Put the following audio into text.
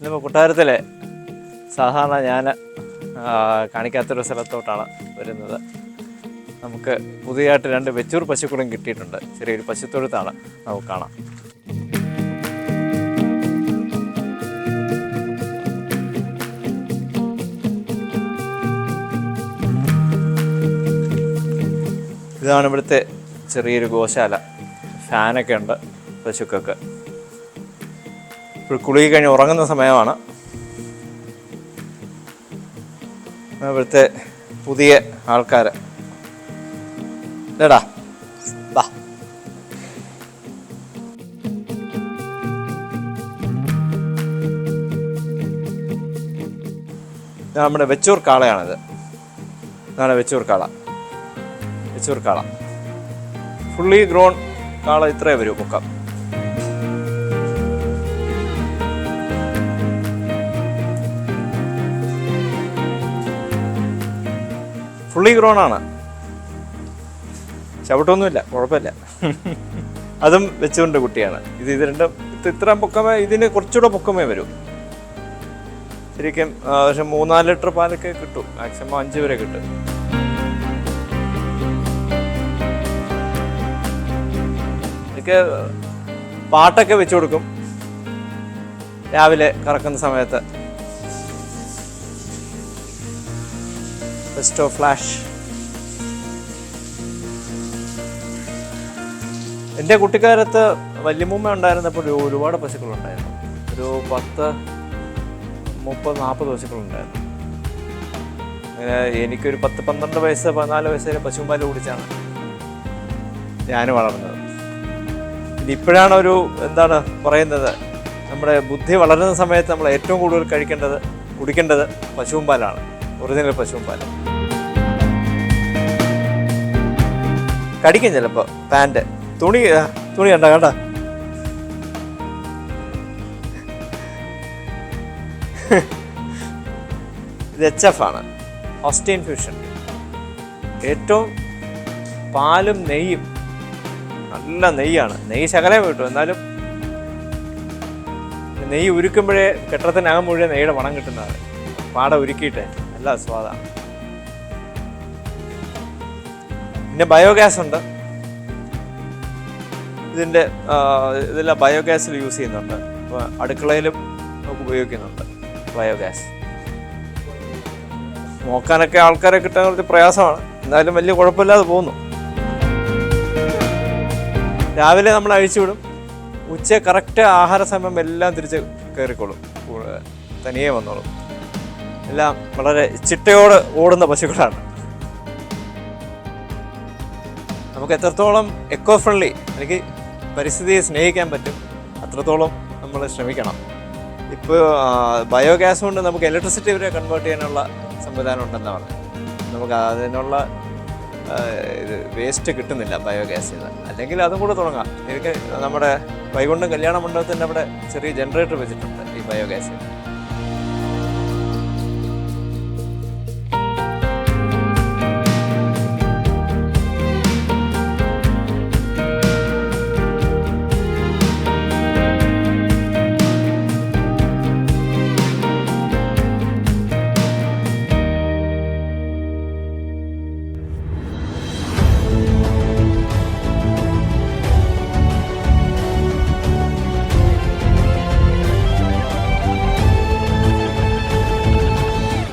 ഇന്നിപ്പോൾ കൊട്ടാരത്തിലെ സാധാരണ ഞാൻ കാണിക്കാത്തൊരു സ്ഥലത്തോട്ടാണ് വരുന്നത്. നമുക്ക് പുതിയതായിട്ട് രണ്ട് വെച്ചൂർ പശുക്കളും കിട്ടിയിട്ടുണ്ട്. ചെറിയൊരു പശുത്തൊഴുത്താണ് നമുക്ക് കാണാം. ഇതാണ് ഇവിടുത്തെ ചെറിയൊരു ഗോശാല. ഫാനൊക്കെ ഉണ്ട് പശുക്കൾക്ക്. ഇപ്പോൾ കുളിക്ക് കഴിഞ്ഞ് ഉറങ്ങുന്ന സമയമാണ്. ഇവിടുത്തെ പുതിയ ആൾക്കാർ ഇല്ലടാ. വാ നമ്മുടെ വെച്ചൂർ കാളയാണിത്. ഇതാണ് വെച്ചൂർ കാള. വെച്ചൂർ കാള. ഫുള്ളി ഗ്രോൺ കാള ഇത്രേ വരൂ പൊക്കം ഫുള്ളി ഗ്രോൺ ആണ്. ചവിട്ടൊന്നുമില്ല കുഴപ്പമില്ല. അതും വെച്ചുകൊണ്ട് കുട്ടിയാണ്. ഇത് ഇത് രണ്ടും ഇത് ഇത്ര പൊക്കമേ ഇതിന് കുറച്ചുകൂടെ പൊക്കമേ വരൂ. ശരിക്കും പക്ഷെ മൂന്നാൽ ലിറ്റർ പാലൊക്കെ കിട്ടും. മാക്സിമം അഞ്ച് വരെ കിട്ടും. ഇതൊക്കെ പാട്ടൊക്കെ വെച്ചു കൊടുക്കും. രാവിലെ കറക്കുന്ന സമയത്ത്. ബെസ്റ്റോ ഫ്ലാഷ് എന്റെ കുട്ടിക്കാലത്ത് വല്യമ്മൂമ്മ ഉണ്ടായിരുന്നപ്പോൾ ഒരു- ഒരുപാട് പശുക്കളുണ്ടായിരുന്നു. ഒരു പത്ത് മുപ്പത് നാൽപ്പത് പശുക്കളുണ്ടായിരുന്നു. അങ്ങനെ എനിക്കൊരു പത്ത് പന്ത്രണ്ട് വയസ്സ് പതിനാല് വയസ്സ് വരെ പശുമ്പാൽ കുടിച്ചാണ് ഞാൻ വളർന്നത്. ഇപ്പോഴാണ് ഒരു എന്താണ് പറയുന്നത് നമ്മുടെ ബുദ്ധി വളരുന്ന സമയത്ത് നമ്മൾ ഏറ്റവും കൂടുതൽ കഴിക്കേണ്ടത് കുടിക്കേണ്ടത് പശുവും പാലാണ് ഒറിജിനൽ പശുവും പാൽ. കടിക്കും ചിലപ്പോൾ പാന്റ് തുണി തുണി കണ്ട കണ്ട. ഇത് എച്ച് എഫ് ആണ്. ഓസ്റ്റീൻ ഫ്യൂഷൻ ഏറ്റവും പാലും നെയ്യും നല്ല നെയ്യാണ്. നെയ്യ് ശകലം കിട്ടും എന്നാലും നെയ്യ് ഉരുക്കുമ്പോഴേ കെട്ടത്തിനകം മുഴുവൻ നെയ്യുടെ മണം കിട്ടുന്നതാണ്. പാട ഉരുക്കിയിട്ട്. നല്ല സ്വാദാണ് പിന്നെ ബയോഗ്യാസ് ഉണ്ട്. ഇതിന്റെ ഇതെല്ലാം ബയോഗ്യാസിൽ യൂസ് ചെയ്യുന്നുണ്ട്. അപ്പോൾ അടുക്കളയിലും നമുക്ക് ഉപയോഗിക്കുന്നുണ്ട് ബയോഗ്യാസ്. നോക്കാനൊക്കെ ആൾക്കാരെ കിട്ടാൻ കുറച്ച് പ്രയാസമാണ്. എന്തായാലും വലിയ കുഴപ്പമില്ലാതെ പോകുന്നു. രാവിലെ നമ്മൾ അഴിച്ചുവിടും ഉച്ച കറക്റ്റ് ആഹാര സമയം എല്ലാം തിരിച്ച് കയറിക്കോളും. തനിയെ വന്നോളും. എല്ലാം വളരെ ചിട്ടയോട് ഓടുന്ന പശുക്കളാണ്. നമുക്ക് എത്രത്തോളം എക്കോ ഫ്രണ്ട്ലി അല്ലെങ്കിൽ പരിസ്ഥിതിയെ സ്നേഹിക്കാൻ പറ്റും അത്രത്തോളം നമ്മൾ ശ്രമിക്കണം. ഇപ്പോൾ ബയോഗ്യാസ് കൊണ്ട് നമുക്ക് ഇലക്ട്രിസിറ്റി വരെ കൺവേർട്ട് ചെയ്യാനുള്ള സംവിധാനം ഉണ്ടെന്ന് പറഞ്ഞു നമുക്ക് അതിനുള്ള ഇത് വേസ്റ്റ് കിട്ടുന്നില്ല ബയോഗ്യാസിൽ നിന്ന് അല്ലെങ്കിൽ അതും കൂടെ തുടങ്ങാം. എനിക്ക് നമ്മുടെ വൈകുണ്ഠം കല്യാണ മണ്ഡപത്തിന്റെ അവിടെ ചെറിയ ജനറേറ്റർ വെച്ചിട്ടുണ്ട് ഈ ബയോഗ്യാസ്